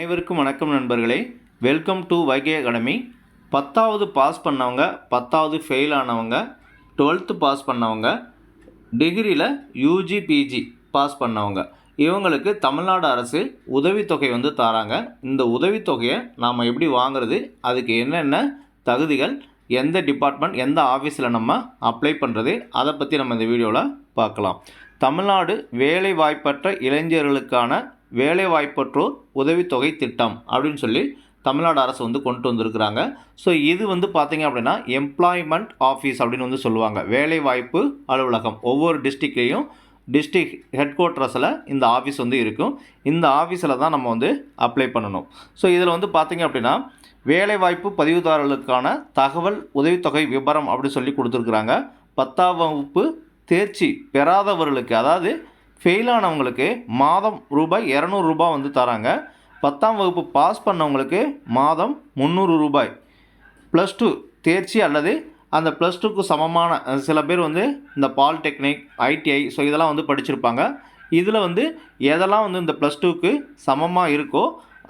அனைவருக்கும் வணக்கம் நண்பர்களே. Welcome to V K academy பத்தாவது பாஸ் பண்ணவங்க பத்தாவது ஃபெயில் ஆனவங்க டுவெல்த்து பாஸ் பண்ணவங்க டிகிரியில் யூஜி பிஜி பாஸ் பண்ணவங்க. இவங்களுக்கு தமிழ்நாடு அரசு உதவித்தொகை வந்து தராங்க. இந்த உதவித்தொகையை நாம் எப்படி வாங்குறது அதுக்கு என்னென்ன தகுதிகள் எந்த டிபார்ட்மெண்ட் எந்த ஆஃபீஸில் நம்ம அப்ளை பண்ணுறது அதை பற்றி நம்ம இந்த வீடியோவில் பார்க்கலாம். தமிழ்நாடு வேலைவாய்ப்பற்ற இளைஞர்களுக்கான வேலைவாய்ப்பற்றோர் உதவித்தொகை திட்டம் அப்படின்னு சொல்லி தமிழ்நாடு அரசு வந்து கொண்டு வந்திருக்கிறாங்க. ஸோ இது வந்து பார்த்திங்க அப்படின்னா எம்ப்ளாய்மெண்ட் ஆஃபீஸ் அப்படின்னு வந்து சொல்லுவாங்க. வேலைவாய்ப்பு அலுவலகம். ஒவ்வொரு டிஸ்ட்ரிக்ட்லேயும் டிஸ்ட்ரிக்ட் ஹெட் குவார்ட்டர்ஸில் இந்த ஆஃபீஸ் வந்து இருக்கும். இந்த ஆஃபீஸில் தான் நம்ம வந்து அப்ளை பண்ணணும். ஸோ இதில் வந்து பார்த்திங்க அப்படின்னா வேலைவாய்ப்பு பதிவுதாரர்களுக்கான தகவல் உதவித்தொகை விபரம் அப்படின்னு சொல்லி கொடுத்துருக்குறாங்க. பத்தாம் வகுப்பு தேர்ச்சி பெறாதவர்களுக்கு அதாவது ஃபெயிலானவங்களுக்கு மாதம் ரூபாய் இரநூறு ரூபாய் வந்து தராங்க. பத்தாம் வகுப்பு பாஸ் பண்ணவங்களுக்கு மாதம் முந்நூறு ரூபாய். ப்ளஸ் டூ தேர்ச்சி அல்லது அந்த ப்ளஸ் டூக்கு சமமான சில பேர் வந்து இந்த பாலிடெக்னிக் ஐடிஐ ஸோ இதெல்லாம் வந்து படிச்சிருப்பாங்க. இதில் வந்து எதெல்லாம் வந்து இந்த ப்ளஸ் டூக்கு சமமாக இருக்கோ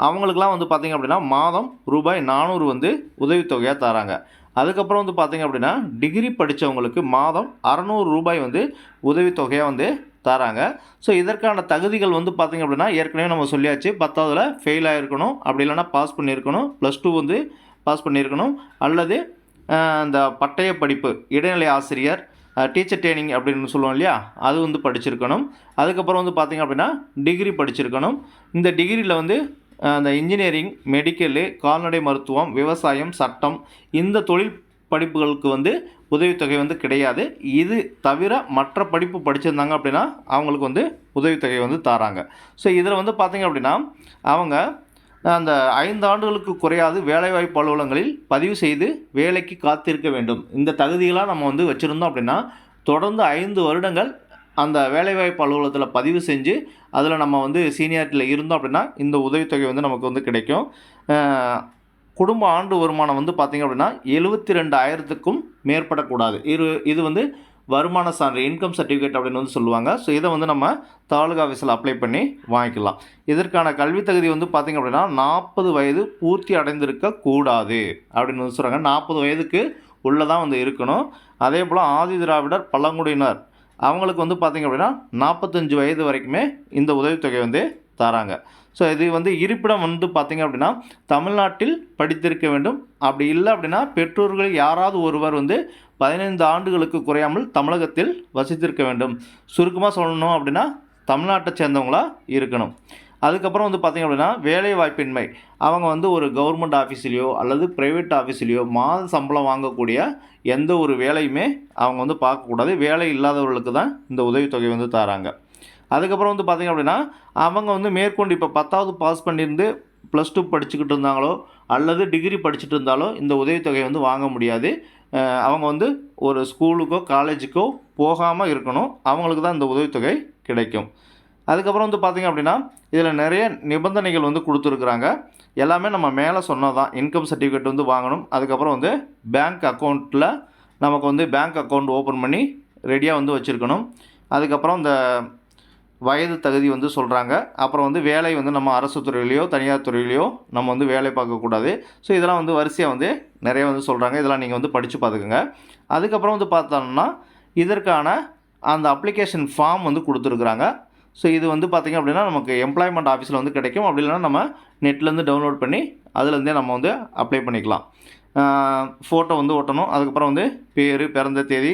அவங்களுக்குலாம் வந்து பார்த்திங்க அப்படின்னா மாதம் ரூபாய் நானூறு வந்து உதவித்தொகையாக தராங்க. அதுக்கப்புறம் வந்து பார்த்திங்க அப்படின்னா டிகிரி படித்தவங்களுக்கு மாதம் அறநூறு ரூபாய் வந்து உதவித்தொகையாக வந்து தராங்க. ஸோ இதற்கான தகுதிகள் வந்து பார்த்திங்க அப்படின்னா ஏற்கனவே நம்ம சொல்லியாச்சு பத்தாவதுல ஃபெயில் ஆகிருக்கணும் அப்படி இல்லைன்னா பாஸ் பண்ணியிருக்கணும் ப்ளஸ் டூ வந்து பாஸ் பண்ணியிருக்கணும் அல்லது அந்த பட்டய படிப்பு இடைநிலை ஆசிரியர் டீச்சர் ட்ரைனிங் அப்படின்னு சொல்லுவோம் இல்லையா அது வந்து படிச்சிருக்கணும். அதுக்கப்புறம் வந்து பார்த்திங்க அப்படின்னா டிகிரி படிச்சிருக்கணும். இந்த டிகிரியில் வந்து அந்த இன்ஜினியரிங் மெடிக்கலு கால்நடை மருத்துவம் விவசாயம் சட்டம் இந்த தொழில் படிப்புகளுக்கு வந்து உதவித்தொகை வந்து கிடையாது. இது தவிர மற்ற படிப்பு படிச்சிருந்தாங்க அப்படின்னா அவங்களுக்கு வந்து உதவித்தொகை வந்து தராங்க. ஸோ இதில் வந்து பார்த்திங்க அப்படின்னா அவங்க அந்த ஐந்து ஆண்டுகளுக்கு குறையாது வேலைவாய்ப்பு அலுவலகங்களில் பதிவு செய்து வேலைக்கு காத்திருக்க வேண்டும். இந்த தகுதிகளாக நம்ம வந்து வச்சுருந்தோம் அப்படின்னா தொடர்ந்து ஐந்து வருடங்கள் அந்த வேலைவாய்ப்பு அலுவலகத்தில் பதிவு செஞ்சு அதில் நம்ம வந்து சீனியாரிட்டியில் இருந்தோம் அப்படின்னா இந்த உதவித்தொகை வந்து நமக்கு வந்து கிடைக்கும். குடும்ப ஆண்டு வருமானம் வந்து பார்த்திங்க அப்படின்னா எழுபத்தி ரெண்டாயிரத்துக்கும் மேற்படக்கூடாது. இது இது வந்து வருமான சான்று இன்கம் சர்டிஃபிகேட் அப்படின்னு வந்து சொல்லுவாங்க. ஸோ இதை வந்து நம்ம தாலுகா ஆஃபீஸில் அப்ளை பண்ணி வாங்கிக்கலாம். இதற்கான கல்வி தகுதி வந்து பார்த்திங்க அப்படின்னா நாற்பது வயது பூர்த்தி அடைந்திருக்க கூடாது அப்படின்னு வந்து சொல்கிறாங்க நாற்பது வயதுக்கு உள்ளதான் வந்து இருக்கணும். அதே போல் ஆதி திராவிடர் பழங்குடியினர் அவங்களுக்கு வந்து பார்த்திங்க அப்படின்னா நாற்பத்தஞ்சு வயது வரைக்குமே இந்த உதவித்தொகை வந்து தராங்க. ஸோ இது வந்து இருப்பிடம் வந்து பார்த்திங்க அப்படின்னா தமிழ்நாட்டில் படித்திருக்க வேண்டும். அப்படி இல்லை அப்படின்னா பெற்றோர்கள் யாராவது ஒருவர் வந்து பதினைந்து ஆண்டுகளுக்கு குறையாமல் தமிழகத்தில் வசித்திருக்க வேண்டும். சுருக்கமாக சொல்லணும் அப்படின்னா தமிழ்நாட்டை சேர்ந்தவங்களா இருக்கணும். அதுக்கப்புறம் வந்து பார்த்திங்க அப்படின்னா வேலை வாய்ப்பின்மை அவங்க வந்து ஒரு கவர்மெண்ட் ஆஃபீஸ்லேயோ அல்லது ப்ரைவேட் ஆஃபீஸ்லேயோ மாத சம்பளம் வாங்கக்கூடிய எந்த ஒரு வேலையுமே அவங்க வந்து பார்க்கக்கூடாது. வேலை இல்லாதவர்களுக்கு தான் இந்த உதவித்தொகை வந்து தராங்க. அதுக்கப்புறம் வந்து பார்த்திங்க அப்படின்னா அவங்க வந்து மேற்கொண்டு இப்போ பத்தாவது பாஸ் பண்ணியிருந்து ப்ளஸ் டூ படிச்சுக்கிட்டு இருந்தாங்களோ அல்லது டிகிரி படிச்சுட்டு இருந்தாலோ இந்த உதவித்தொகை வந்து வாங்க முடியாது. அவங்க வந்து ஒரு ஸ்கூலுக்கோ காலேஜுக்கோ போகாமல் இருக்கணும். அவங்களுக்கு தான் இந்த உதவித்தொகை கிடைக்கும். அதுக்கப்புறம் வந்து பார்த்திங்க அப்படின்னா இதில் நிறைய நிபந்தனைகள் வந்து கொடுத்துருக்குறாங்க. எல்லாமே நம்ம மேலே சொன்னது தான் இன்கம் சர்டிஃபிகேட் வந்து வாங்கணும். அதுக்கப்புறம் வந்து பேங்க் அக்கௌண்ட்டில் நமக்கு வந்து பேங்க் அக்கௌண்ட் ஓப்பன் பண்ணி ரெடியாக வந்து வச்சுருக்கணும். அதுக்கப்புறம் இந்த வயது தகுதி வந்து சொல்கிறாங்க அப்புறம் வந்து வேலை வந்து நம்ம அரசு துறையிலையோ தனியார் துறையிலையோ நம்ம வந்து வேலை பார்க்கக்கூடாது ஸோ இதெல்லாம் வந்து வரிசையாக வந்து நிறைய வந்து சொல்கிறாங்க இதெல்லாம் நீங்கள் வந்து படித்து பார்த்துக்குங்க. அதுக்கப்புறம் வந்து பார்த்தோம்னா இதற்கான அந்த அப்ளிகேஷன் ஃபார்ம் வந்து கொடுத்துருக்குறாங்க. ஸோ இது வந்து பார்த்திங்க அப்படின்னா நமக்கு எம்ப்ளாய்மெண்ட் ஆஃபீஸில் வந்து கிடைக்கும். அப்படி இல்லைன்னா நம்ம நெட்லேருந்து டவுன்லோட் பண்ணி அதுலேருந்தே நம்ம வந்து அப்ளை பண்ணிக்கலாம். ஃபோட்டோ வந்து ஓட்டணும் அதுக்கப்புறம் வந்து பேர் பிறந்த தேதி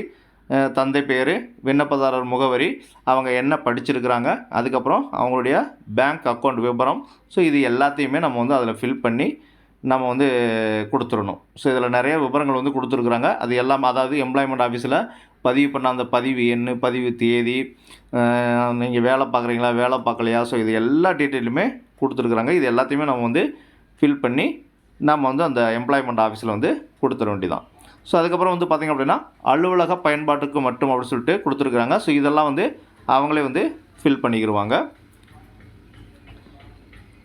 தந்தை பேர் விண்ணப்பதாரர் முகவரி அவங்க என்ன படிச்சிருக்கிறாங்க அதுக்கப்புறம் அவங்களுடைய பேங்க் அக்கௌண்ட் விவரம் ஸோ இது எல்லாத்தையுமே நம்ம வந்து அதில் ஃபில் பண்ணி நம்ம வந்து கொடுத்துடணும். ஸோ இதில் நிறைய விவரங்கள் வந்து கொடுத்துருக்குறாங்க. அது எல்லாம் அதாவது எம்ப்ளாய்மெண்ட் ஆஃபீஸில் பதிவு பண்ண அந்த பதிவு எண் பதிவு தேதி நீங்கள் வேலை பார்க்குறீங்களா வேலை பார்க்கலையா? ஸோ இது எல்லா டீட்டெயிலுமே கொடுத்துருக்குறாங்க. இது எல்லாத்தையுமே நம்ம வந்து ஃபில் பண்ணி நம்ம வந்து அந்த எம்ப்ளாய்மெண்ட் ஆஃபீஸில் வந்து கொடுத்துட வேண்டியதான் ஸோ அதுக்கப்புறம் வந்து பார்த்திங்க அப்படின்னா அலுவலக பயன்பாட்டுக்கு மட்டும் அப்படின்னு சொல்லிட்டு கொடுத்துருக்குறாங்க. ஸோ இதெல்லாம் வந்து அவங்களே வந்து ஃபில் பண்ணிக்கிடுவாங்க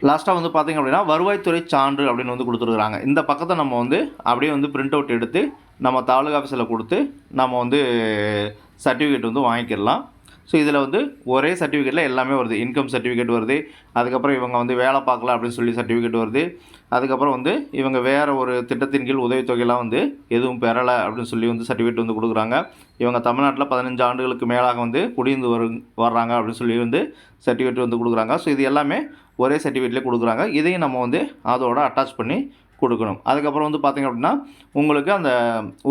லாஸ்ட்டாக வந்து பார்த்திங்க அப்படின்னா வருவாய்த்துறை சான்று அப்படின்னு வந்து கொடுத்துருக்குறாங்க. இந்த பக்கத்தை நம்ம வந்து அப்படியே வந்து பிரிண்ட் அவுட் எடுத்து நம்ம தாலுகா ஆஃபீஸில் கொடுத்து நம்ம வந்து சர்டிஃபிகேட் வந்து வாங்கிக்கிடலாம். ஸோ இதில் வந்து ஒரே சர்டிஃபிகேட்டில் எல்லாமே வருது. இன்கம் சர்டிஃபிகேட் வருது. அதுக்கப்புறம் இவங்க வந்து வேலை பார்க்கல அப்படின்னு சொல்லி சர்டிஃபிகேட் வருது. அதுக்கப்புறம் வந்து இவங்க வேறு ஒரு திட்டத்தின் கீழ் உதவித்தொகையெல்லாம் வந்து எதுவும் பெறலை அப்படின்னு சொல்லி வந்து சர்டிஃபிகேட் வந்து கொடுக்குறாங்க. இவங்க தமிழ்நாட்டில் பதினஞ்சு ஆண்டுகளுக்கு மேலாக வந்து குடியிருந்து வரு வர்றாங்க அப்படின்னு சொல்லி வந்து சர்டிஃபிகேட் வந்து கொடுக்குறாங்க. ஸோ இது எல்லாமே ஒரே சர்டிஃபிகேட்லேயே கொடுக்குறாங்க. இதையும் நம்ம வந்து அதோட அட்டாச் பண்ணி கொடுக்கணும். அதுக்கப்புறம் வந்து பார்த்திங்க அப்படின்னா உங்களுக்கு அந்த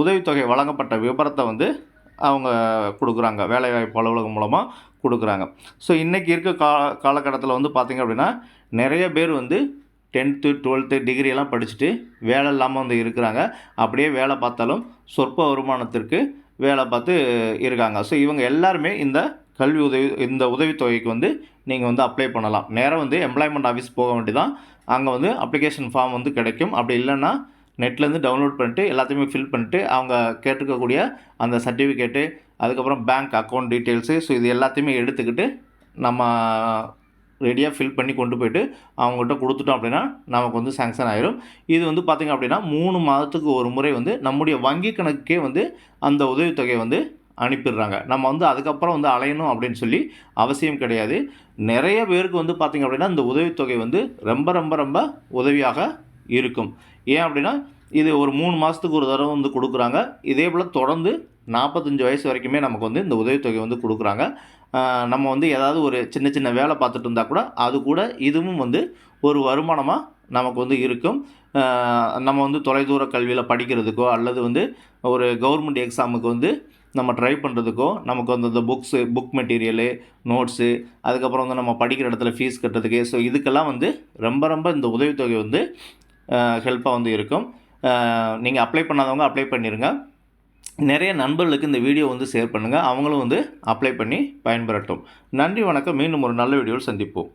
உதவித்தொகை வழங்கப்பட்ட விபரத்தை வந்து அவங்க கொடுக்குறாங்க. வேலைவாய்ப்பு அலுவலகம் மூலமாக கொடுக்குறாங்க. ஸோ இன்றைக்கி இருக்க கா காலகட்டத்தில் வந்து பார்த்திங்க அப்படின்னா நிறைய பேர் வந்து டென்த்து டுவெல்த்து டிகிரியெல்லாம் படிச்சுட்டு வேலை இல்லாமல் வந்து இருக்கிறாங்க. அப்படியே வேலை பார்த்தாலும் சொற்ப வருமானத்திற்கு வேலை பார்த்து இருக்காங்க. ஸோ இவங்க எல்லாருமே இந்த கல்வி உதவி இந்த உதவித்தொகைக்கு வந்து நீங்கள் வந்து அப்ளை பண்ணலாம். நேராக வந்து எம்ப்ளாய்மெண்ட் ஆஃபீஸ் போக வேண்டியதான் அங்கே வந்து அப்ளிகேஷன் ஃபார்ம் வந்து கிடைக்கும். அப்படி இல்லைன்னா நெட்லேருந்து டவுன்லோட் பண்ணிட்டு எல்லாத்தையுமே ஃபில் பண்ணிட்டு அவங்க கேட்டிருக்கக்கூடிய அந்த சர்டிஃபிகேட்டு அதுக்கப்புறம் பேங்க் அக்கௌண்ட் டீட்டெயில்ஸு ஸோ இது எல்லாத்தையுமே எடுத்துக்கிட்டு நம்ம ரெடியாக ஃபில் பண்ணி கொண்டு போயிட்டு அவங்ககிட்ட கொடுத்துட்டோம் அப்படின்னா நமக்கு வந்து சேங்ஷன் ஆயிரும். இது வந்து பார்த்திங்க அப்படின்னா மூணு மாதத்துக்கு ஒரு முறை வந்து நம்முடைய வங்கி கணக்குக்கே வந்து அந்த உதவித்தொகையை வந்து அனுப்பிடுறாங்க. நம்ம வந்து அதுக்கப்புறம் வந்து அலையணும் அப்படின்னு சொல்லி அவசியம் கிடையாது. நிறைய பேருக்கு வந்து பார்த்திங்க அப்படின்னா இந்த உதவித்தொகை வந்து ரொம்ப ரொம்ப ரொம்ப உதவியாக இருக்கும். ஏன் அப்படின்னா இது ஒரு மூணு மாதத்துக்கு ஒரு தடவை வந்து கொடுக்குறாங்க. இதே போல் தொடர்ந்து நாற்பத்தஞ்சு வயசு வரைக்குமே நமக்கு வந்து இந்த உதவித்தொகை வந்து கொடுக்குறாங்க. நம்ம வந்து ஏதாவது ஒரு சின்ன சின்ன வேலை பார்த்துட்டு இருந்தால் கூட அது கூட இதுவும் வந்து ஒரு வருமானமாக நமக்கு வந்து இருக்கும். நம்ம வந்து தொலைதூர கல்வியில் படிக்கிறதுக்கோ அல்லது வந்து ஒரு கவர்மெண்ட் எக்ஸாமுக்கு வந்து நம்ம ட்ரை பண்ணுறதுக்கோ நமக்கு வந்து இந்த புக்ஸு புக் மெட்டீரியலு நோட்ஸு அதுக்கப்புறம் வந்து நம்ம படிக்கிற இடத்துல ஃபீஸ் கட்டுறதுக்கு ஸோ இதுக்கெல்லாம் வந்து ரொம்ப ரொம்ப இந்த உதவித்தொகை வந்து ஹெல்ப்பாக வந்து இருக்கும். நீங்கள் அப்ளை பண்ணாதவங்க அப்ளை பண்ணிடுங்க நிறைய நண்பர்களுக்கு இந்த வீடியோ வந்து ஷேர் பண்ணுங்கள் அவங்களும் வந்து அப்ளை பண்ணி பயன்பெறட்டும். நன்றி வணக்கம். மீண்டும் ஒரு நல்ல வீடியோவில் சந்திப்போம்.